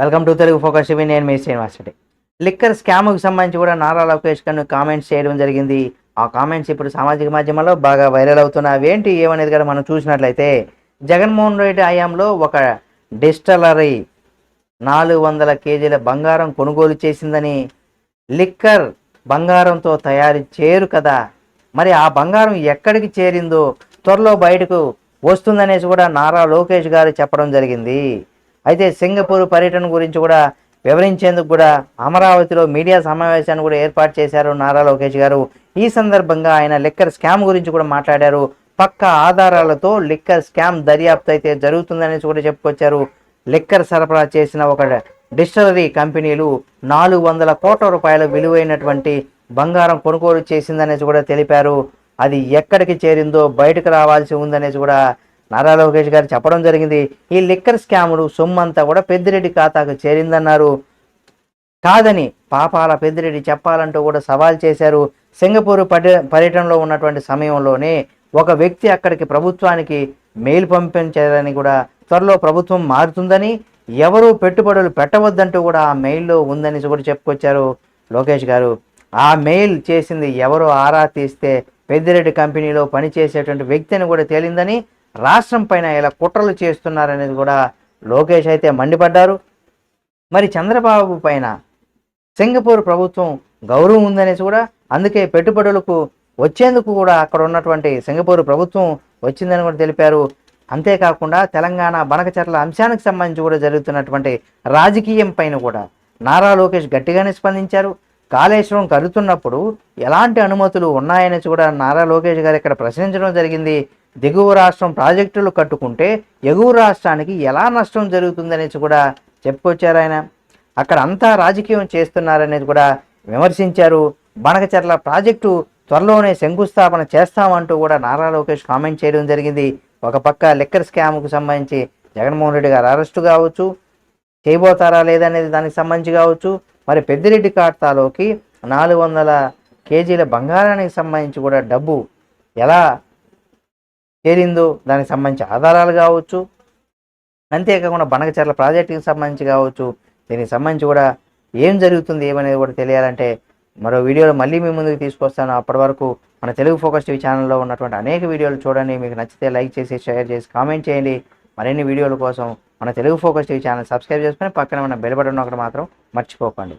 Welcome to Telugu Focus TV నేను మీ Srinivasa Reddy liquor స్కామ్కి సంబంధించి కూడా నారా లోకేష్ గారు కామెంట్స్ చేయడం జరిగింది. ఆ కామెంట్స్ ఇప్పుడు సామాజిక మాధ్యమాల్లో బాగా వైరల్ అవుతున్నాయి. అవేంటి ఏమనేది కూడా మనం చూసినట్లయితే జగన్మోహన్ రెడ్డి హయాంలో ఒక డిస్టలరీ నాలుగు వందల కేజీల బంగారం కొనుగోలు చేసిందని లిక్కర్ బంగారంతో తయారు చేయరు కదా. మరి ఆ బంగారం ఎక్కడికి చేరిందో త్వరలో బయటకు వస్తుందనేసి కూడా నారా లోకేష్ గారు చెప్పడం జరిగింది. అయితే సింగపూర్ పర్యటన గురించి కూడా వివరించేందుకు కూడా అమరావతిలో మీడియా సమావేశాన్ని కూడా ఏర్పాటు చేశారు నారా లోకేష్ గారు. ఈ సందర్భంగా ఆయన లిక్కర్ స్కామ్ గురించి కూడా మాట్లాడారు. పక్క ఆధారాలతో లిక్కర్ స్కామ్ దర్యాప్తు అయితే జరుగుతుందనేసి కూడా చెప్పుకొచ్చారు. లిక్కర్ సరఫరా చేసిన ఒక డిస్టలరీ కంపెనీలు నాలుగు వందల కోట్ల రూపాయల విలువైనటువంటి బంగారం కొనుగోలు చేసిందనేసి కూడా తెలిపారు. అది ఎక్కడికి చేరిందో బయటకు రావాల్సి ఉందనేసి కూడా నారా లోకేష్ గారు చెప్పడం జరిగింది. ఈ లిక్కర్ స్కాములు సొమ్మంతా కూడా పెద్దిరెడ్డి ఖాతాకు చేరిందన్నారు. కాదని పాపాల పెద్దిరెడ్డి చెప్పాలంటూ కూడా సవాల్ చేశారు. సింగపూర్ పర్యటనలో ఉన్నటువంటి సమయంలోనే ఒక వ్యక్తి అక్కడికి ప్రభుత్వానికి మెయిల్ పంపించారని కూడా త్వరలో ప్రభుత్వం మారుతుందని ఎవరు పెట్టుబడులు పెట్టవద్దంటూ కూడా ఆ మెయిల్లో ఉందని కూడా చెప్పుకొచ్చారు లోకేష్ గారు. ఆ మెయిల్ చేసింది ఎవరో ఆరా తీస్తే పెద్దిరెడ్డి కంపెనీలో పనిచేసేటువంటి వ్యక్తి అని కూడా తేలిందని రాష్ట్రం పైన ఇలా కుట్రలు చేస్తున్నారనేది కూడా లోకేష్ అయితే మండిపడ్డారు. మరి చంద్రబాబు పైన సింగపూర్ ప్రభుత్వం గౌరవం ఉందనేసి కూడా అందుకే పెట్టుబడులకు వచ్చేందుకు కూడా అక్కడ ఉన్నటువంటి సింగపూర్ ప్రభుత్వం వచ్చిందని కూడా తెలిపారు. అంతేకాకుండా తెలంగాణ బనకచర్ల అంశానికి సంబంధించి కూడా జరుగుతున్నటువంటి రాజకీయం పైన కూడా నారా లోకేష్ గట్టిగానే స్పందించారు. కాళేశ్వరం కలుతున్నప్పుడు ఎలాంటి అనుమతులు ఉన్నాయని కూడా నారా లోకేష్ గారు ఇక్కడ ప్రశ్నించడం జరిగింది. దిగువ రాష్ట్రం ప్రాజెక్టులు కట్టుకుంటే ఎగువ రాష్ట్రానికి ఎలా నష్టం జరుగుతుందనేసి కూడా చెప్పుకొచ్చారు ఆయన. అక్కడ అంతా రాజకీయం చేస్తున్నారనేది కూడా విమర్శించారు. బనకచెర్ల ప్రాజెక్టు త్వరలోనే శంకుస్థాపన చేస్తామంటూ కూడా నారా లోకేష్ కామెంట్ చేయడం జరిగింది. ఒక పక్క లిక్కర్ స్కామ్కు సంబంధించి జగన్మోహన్ రెడ్డి గారు అరెస్టు కావచ్చు చేయబోతారా లేదనేది దానికి సంబంధించి కావచ్చు మరి పెద్దిరెడ్డి ఖాతాలోకి నాలుగు వందల కేజీల బంగారానికి సంబంధించి కూడా డబ్బు ఎలా చేరిందో దానికి సంబంధించి ఆధారాలు కావచ్చు. అంతేకాకుండా బనకచర్ల ప్రాజెక్టుకి సంబంధించి కావచ్చు. దీనికి సంబంధించి కూడా ఏం జరుగుతుంది ఏమనేది కూడా తెలియాలంటే మరో వీడియోలో మళ్ళీ మీ ముందుకు తీసుకొస్తాను. అప్పటి వరకు మన తెలుగు ఫోకస్ టీవీ ఛానల్లో ఉన్నటువంటి అనేక వీడియోలు చూడండి. మీకు నచ్చితే లైక్ చేసి షేర్ చేసి కామెంట్ చేయండి. మరిన్ని వీడియోల కోసం మన Telugu Focus TV channel subscribe చేసుకొని పక్కన ఉన్న బెల్ బటన్ ఒకటి మాత్రం మర్చిపోకండి.